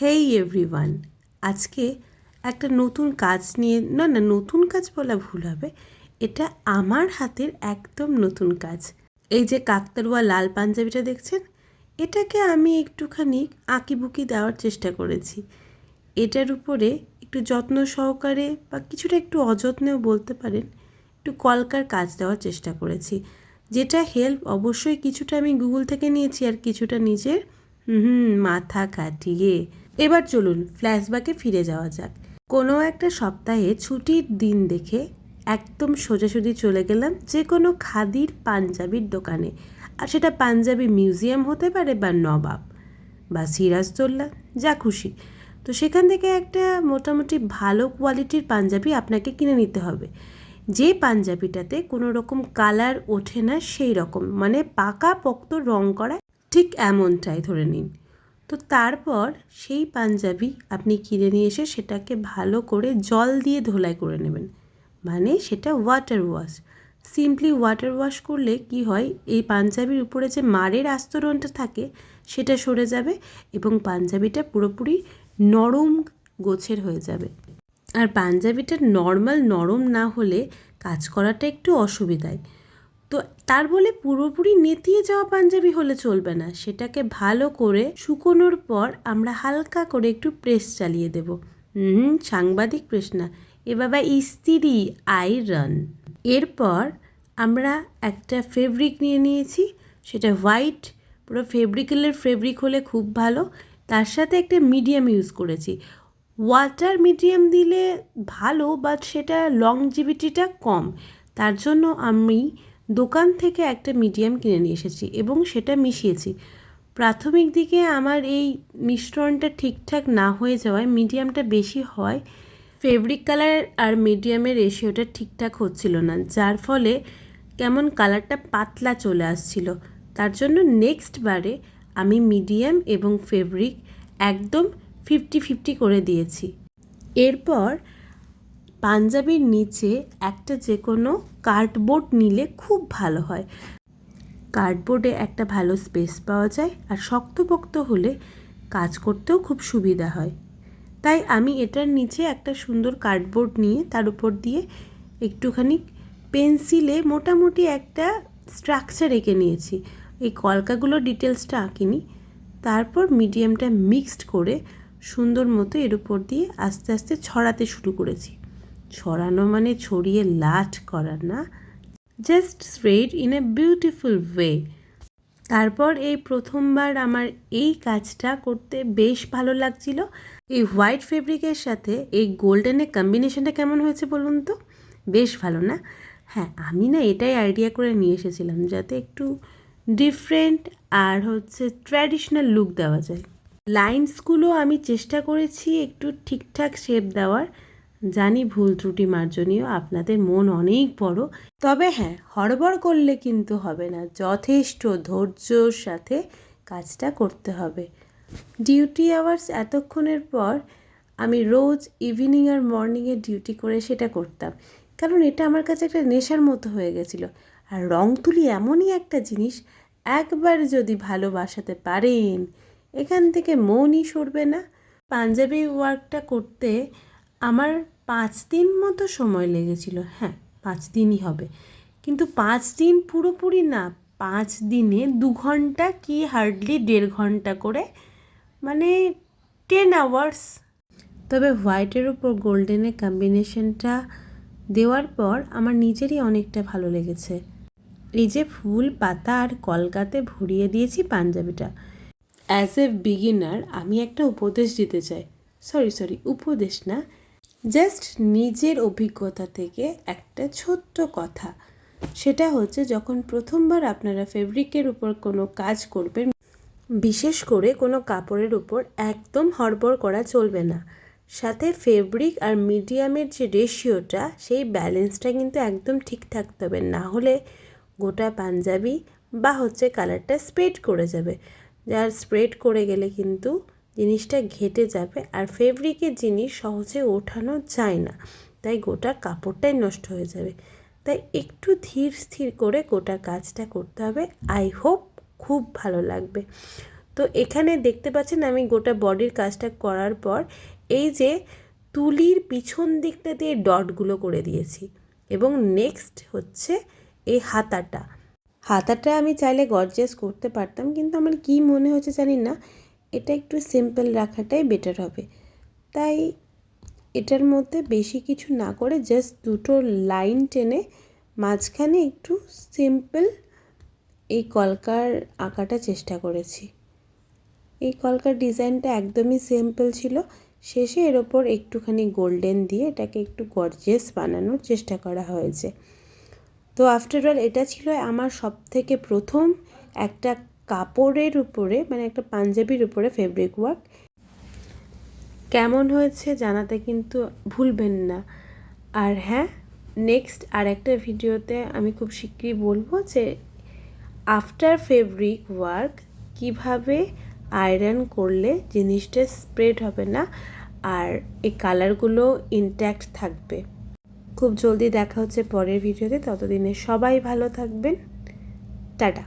হেই everyone, আজকে একটা নতুন কাজ নিয়ে, না না, নতুন কাজ বলা ভুল হবে। এটা আমার হাতের একদম নতুন কাজ। এই যে কাকতারুয়া লাল পাঞ্জাবিটা দেখছেন? এটাকে আমি একটুখানি আঁকিবুকি দেওয়ার চেষ্টা করেছি। এটার উপরে একটু যত্ন সহকারে বা কিছুটা একটু অযত্নেও বলতে পারেন, একটু কলকার কাজ দেওয়ার চেষ্টা করেছি। যেটা হেল্প অবশ্যই কিছুটা আমি গুগল থেকে নিয়েছি আর কিছুটা নিজের, হুম, মাথা কাটিয়ে। এবার চলুন ফ্ল্যাশব্যাকে ফিরে যাওয়া যাক। কোনো একটা সপ্তাহে ছুটির দিন দেখে একদম সোজাসুজি চলে গেলাম যে কোনো খাদির পাঞ্জাবির দোকানে। আর সেটা পাঞ্জাবি মিউজিয়াম হতে পারে বা নবাব বা সিরাজদোল্লা যা খুশি। তো সেখান থেকে একটা মোটামুটি ভালো কোয়ালিটির পাঞ্জাবি আপনাকে কিনে নিতে হবে। যে পাঞ্জাবিটাতে কোনো রকম কালার ওঠে না, সেই রকম। মানে পাকা পোক্ত রং করা ঠিক এমনটাই ধরে নিন। তো তারপর সেই পাঞ্জাবি আপনি কিনে নিয়ে এসে সেটাকে ভালো করে জল দিয়ে ধোলাই করে নেবেন। মানে সেটা water wash simply water wash করলে কি হয়, এই পাঞ্জাবির উপরে যে মারের আস্তরণটা থাকে, সেটা সরে যাবে এবং পাঞ্জাবিটা পুরোপুরি নরম গোছের হয়ে যাবে। আর পাঞ্জাবিটা নর্মাল নরম না হলে কাজ করাটা একটু অসুবিধায়। তো তার বলে পুরোপুরি নেতিয়ে যাওয়া পাঞ্জাবি হলে চলবে না। সেটাকে ভালো করে শুকোনোর পর আমরা হালকা করে একটু প্রেস চালিয়ে দেব। হুম সাংবাদিক প্রেস না। এ বাবা ইস্তিরি আয়রন এরপর আমরা একটা ফেব্রিক নিয়ে নিয়েছি। সেটা হোয়াইট পুরো ফেব্রিকেলের ফেব্রিক হলে খুব ভালো। তার সাথে একটা মিডিয়াম ইউজ করেছি। ওয়াটার মিডিয়াম দিলে ভালো বাট সেটা লংজিভিটিটা কম। তার জন্য আমি দোকান থেকে একটা মিডিয়াম কিনে নিয়ে এসেছি এবং সেটা মিশিয়েছি। প্রাথমিক দিকে আমার এই মিশ্রণটা ঠিকঠাক না হয়ে যাওয়ায় মিডিয়ামটা বেশি হয়, ফেব্রিক কালার আর মিডিয়ামের রেশিওটা ঠিকঠাক হচ্ছিল না, যার ফলে কেমন কালারটা পাতলা চলে আসছিল। তার জন্য নেক্সট বারে আমি মিডিয়াম এবং ফেব্রিক একদম ফিফটি ফিফটি করে দিয়েছি। এরপর পাঞ্জাবির নিচে একটা যে কোনো কার্ডবোর্ড নিলে খুব ভালো হয়। কার্ডবোর্ডে একটা ভালো স্পেস পাওয়া যায় আর শক্তপোক্ত হলে কাজ করতেও খুব সুবিধা হয়। তাই আমি এটার নিচে একটা সুন্দর কার্ডবোর্ড নিয়ে তার উপর দিয়ে একটুখানি পেন্সিলে মোটামুটি একটা স্ট্রাকচার এঁকে নিয়েছি। এই কলকাগুলো ডিটেলসটা আঁকিনি। তারপর মিডিয়ামটা মিক্সড করে সুন্দর মতো এর উপর দিয়ে আস্তে আস্তে ছড়াতে শুরু করেছি। ছড়ানো মানে ছড়িয়ে লাট করা না just straight in a beautiful way তারপর এই প্রথমবার আমার এই কাজটা করতে বেশ ভালো লাগছিল। এই হোয়াইট ফেব্রিকের সাথে এই গোল্ডেনের কম্বিনেশনটা কেমন হয়েছে বলুন তো? বেশ ভালো না? হ্যাঁ আমি না এটাই আইডিয়া করে নিয়ে এসেছিলাম যাতে একটু ডিফারেন্ট আর হচ্ছে ট্র্যাডিশনাল লুক দেওয়া যায়। লাইন্সগুলো আমি চেষ্টা করেছি একটু ঠিকঠাক শেপ দেওয়ার। জানি ভুল ত্রুটি মার্জনীয়, আপনাদের মন অনেক বড়। তবে হ্যাঁ হড়বড় করলে কিন্তু হবে না, যথেষ্ট ধৈর্যর সাথে কাজটা করতে হবে। ডিউটি আওয়ার্স এতক্ষণের পর আমি রোজ ইভিনিং আর মর্নিংয়ে ডিউটি করে সেটা করতাম। কারণ এটা আমার কাছে একটা নেশার মতো হয়ে গেছিল। আর রং তুলি এমনই একটা জিনিস, একবার যদি ভালোবাসাতে পারেন, এখান থেকে মনই সরবে না। পাঞ্জাবি ওয়ার্কটা করতে আমার পাঁচ দিন মতো সময় লেগেছিল। হ্যাঁ পাঁচ দিনই হবে। কিন্তু পাঁচ দিন পুরোপুরি না, পাঁচ দিনে দু ঘণ্টা কি হার্ডলি দেড় ঘণ্টা করে মানে টেন আওয়ার্স তবে হোয়াইটের ওপর গোল্ডেনের কম্বিনেশনটা দেওয়ার পর আমার নিজেরই অনেকটা ভালো লেগেছে। এই যে ফুল পাতা আর কলকাতে ভরিয়ে দিয়েছি পাঞ্জাবিটা। অ্যাজ এ বিগিনার আমি একটা উপদেশ দিতে চাই। সরি সরি উপদেশ না জাস্ট নিজের অভিজ্ঞতা থেকে একটা ছোট্ট কথা। সেটা হচ্ছে যখন প্রথমবার আপনারা ফেব্রিকের উপর কোনো কাজ করবেন, বিশেষ করে কোনো কাপড়ের উপর একদম হড়বড় করা চলবে না। সাথে ফেব্রিক আর মিডিয়ামের যে রেশিওটা, সেই ব্যালেন্সটা কিন্তু একদম ঠিক থাকতে হবে। না হলে গোটা পাঞ্জাবি বা হচ্ছে কালারটা স্প্রেড করে যাবে। যার স্প্রেড করে গেলে কিন্তু জিনিসটা ঘেটে যাবে আর ফেব্রিকের জিনিস সহজে ওঠানো যায় না। তাই গোটা কাপড়টাই নষ্ট হয়ে যাবে। তাই একটু ধীর স্থির করে গোটা কাজটা করতে হবে। আই হোপ খুব ভালো লাগবে। তো এখানে দেখতে পাচ্ছেন আমি গোটা বডির কাজটা করার পর এই যে তুলির পিছন দিকটা দিয়ে ডটগুলো করে দিয়েছি এবং নেক্সট হচ্ছে এই হাতাটা। হাতাটা আমি চাইলে গর্জিয়াস করতে পারতাম, কিন্তু আমার কি মনে হচ্ছে জানি না। এটা একটু সিম্পল রাখাটাই বেটার হবে। তাই এটার মধ্যে বেশি কিছু না করে জাস্ট দুটো লাইন টেনে মাঝখানে একটু সিম্পল এই কলকার আঁকাটা চেষ্টা করেছি। এই কলকার ডিজাইনটা একদমই সিম্পল ছিল। শেষে এর ওপর একটুখানি গোল্ডেন দিয়ে এটাকে একটু গর্জিয়াস বানানোর চেষ্টা করা হয়েছে। তো আফটার অল এটা ছিল আমার সব থেকে প্রথম একটা কাপড়ের উপরে মানে একটা পাঞ্জাবির উপরে ফেব্রিক ওয়ার্ক কেমন হয়েছে জানাতে কিন্তু ভুলবেন না। আর হ্যাঁ নেক্সট আর একটা ভিডিওতে আমি খুব শীঘ্রই বলব যে আফটার ফেব্রিক ওয়ার্ক কীভাবে আয়রন করলে জিনিসটা স্প্রেড হবে না আর এই কালারগুলো ইনট্যাক্ট থাকবে। খুব জলদি দেখা হচ্ছে পরের ভিডিওতে, ততদিনে সবাই ভালো থাকবেন। টাটা।